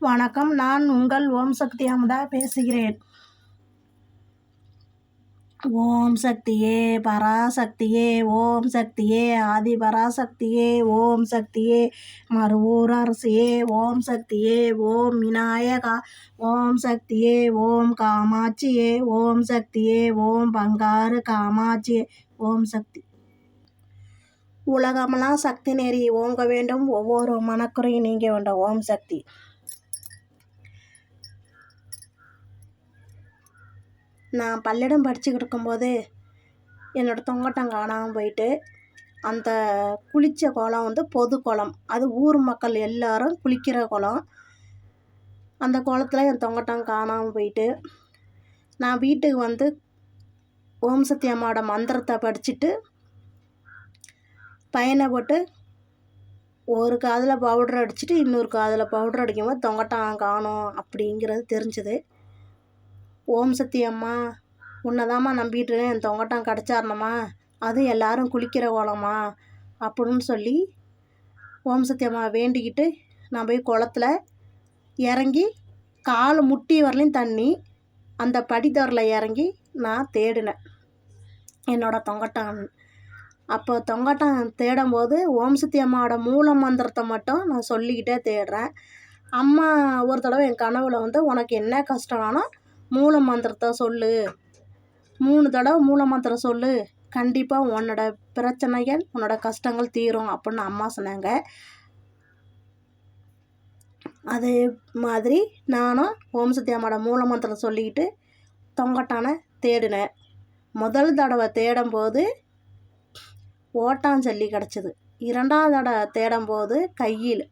வணக்கம். நான் உங்கள் ஓம் சக்தி அமுதா பேசுகிறேன். ஓம் சக்தியே பராசக்தியே ஓம் சக்தியே ஆதி பராசக்தியே ஓம் சக்தியே மறுவூர் அரசியே ஓம் சக்தியே ஓம் விநாயகா ஓம் சக்தியே ஓம் காமாட்சியே ஓம் சக்தியே ஓம் பங்காரு காமாட்சியே ஓம் சக்தி. உலகமெல்லாம் சக்தி நெறி ஓங்க வேண்டும். ஒவ்வொரு மனக்குறையும் நீங்க வேண்டும் ஓம் சக்தி. நான் பள்ளிடம் படிச்சுக்கிட்டு இருக்கும்போது என்னோடய தொங்கட்டம் காணாமல் போயிட்டு அந்த குளித்த குளம் வந்து பொது குளம். அது ஊர் மக்கள் எல்லோரும் குளிக்கிற குளம். அந்த குளத்துல என் தொங்கட்டம் காணாமல் போயிட்டு நான் வீட்டுக்கு வந்து ஓம் சக்தி அம்மாவோட மந்திரத்தை படிச்சுட்டு பையனை போட்டு ஒரு காதில் பவுட்ரு அடிச்சுட்டு இன்னொரு காதில் பவுட்ரு அடிக்கும்போது தொங்கட்டான் காணும் அப்படிங்கிறது தெரிஞ்சது. ஓம் சக்தி அம்மா. உன்னைதாம்மா நம்பிட்டு என் தொங்கட்டம் கிடச்சாரணுமா அதுவும் எல்லாரும் குளிக்கிற கோலமா அப்படின்னு சொல்லி ஓம் சக்தி அம்மா வேண்டிக்கிட்டு நான் போய் குளத்துல இறங்கி கால் முட்டி வரலையும் தண்ணி அந்த படித்தவரில் இறங்கி நான் தேடினேன். என்னோடய தொங்கட்டான். அப்போ தொங்கட்டம் தேடும்போது ஓம் சக்தி அம்மாவோட மூல மந்திரத்தை மட்டும் நான் சொல்லிக்கிட்டே தேடுறேன். அம்மா ஒரு தடவை என் கனவில் வந்து உனக்கு என்ன கஷ்டம்னாலும் மூல மந்திரத்தை சொல்லு. மூணு தடவை மூல மந்திரம் சொல்லு. கண்டிப்பாக உன்னோட பிரச்சனைகள் உன்னோட கஷ்டங்கள் தீரும் அப்படின்னு அம்மா சொன்னாங்க. அதே மாதிரி நானும் ஓம் சக்தி அம்மாவோட மூல மந்திரம் சொல்லிக்கிட்டு தொங்கட்டானை தேடினேன். முதல் தடவை தேடும்போது ஓட்டாஞ்சல்லி கிடச்சிது. இரண்டாவது தடவை தேடும்போது கையில்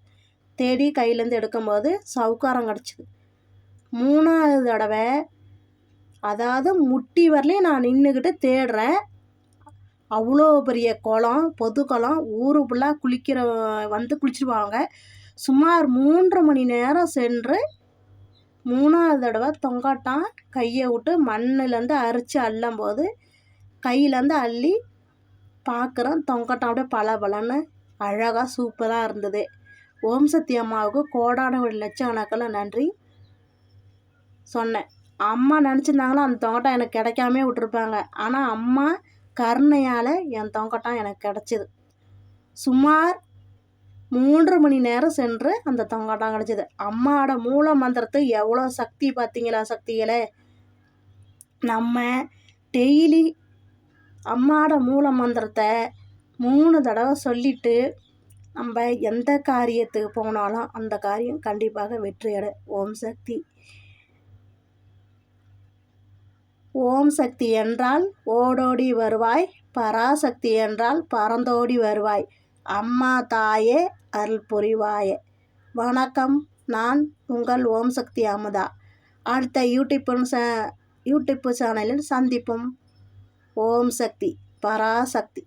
தேடி கையிலேருந்து எடுக்கும்போது சவுக்காரம் கிடச்சிது. மூணாவது தடவை அதாவது முட்டி வரலையும் நான் நின்றுக்கிட்டு தேடுறேன். அவ்வளோ பெரிய குளம் பொது குளம் ஊரு ஃபுல்லாக குளிக்கிற வந்து குளிச்சுருவாங்க. சுமார் மூன்று மணி நேரம் சென்று மூணாவது தடவை தொங்காட்டான். கையை விட்டு மண்ணிலேருந்து அரித்து அள்ளும் போது கையிலேருந்து அள்ளி பார்க்குறோம் தொங்கட்டம் அப்படியே பல பலன்னு அழகாக சூப்பராக இருந்தது. ஓம் சக்தி அம்மாவுக்கு கோடான ஒரு லட்சக்கணக்கில் நன்றி. சொன்னேன். அம்மா நினச்சிருந்தாங்களோ அந்த தொங்கட்டம் எனக்கு கிடைக்காமே விட்டுருப்பாங்க. ஆனால் அம்மா கருணையால் என் தொங்கட்டம் எனக்கு கிடச்சிது. சுமார் மூன்று மணி நேரம் சென்று அந்த தொங்கட்டம் கிடச்சிது. அம்மாவோட மூல மந்திரத்து எவ்வளோ சக்தி பார்த்தீங்களா சக்திகளே? நம்ம டெய்லி அம்மாவோட மூல மந்திரத்தை மூணு தடவை சொல்லிவிட்டு நம்ம எந்த காரியத்துக்கு போனாலும் அந்த காரியம் கண்டிப்பாக வெற்றியடை ஓம் சக்தி. ஓம் சக்தி என்றால் ஓடோடி வருவாய் பராசக்தி என்றால் பறந்தோடி வருவாய். அம்மா தாயே அருள் புரிவாயே. வணக்கம் நான் உங்கள் ஓம் சக்தி அமுதா. அடுத்த யூடியூப் யூடியூப் சேனலில் சந்திப்போம். ஓம் சக்தி பராசக்தி.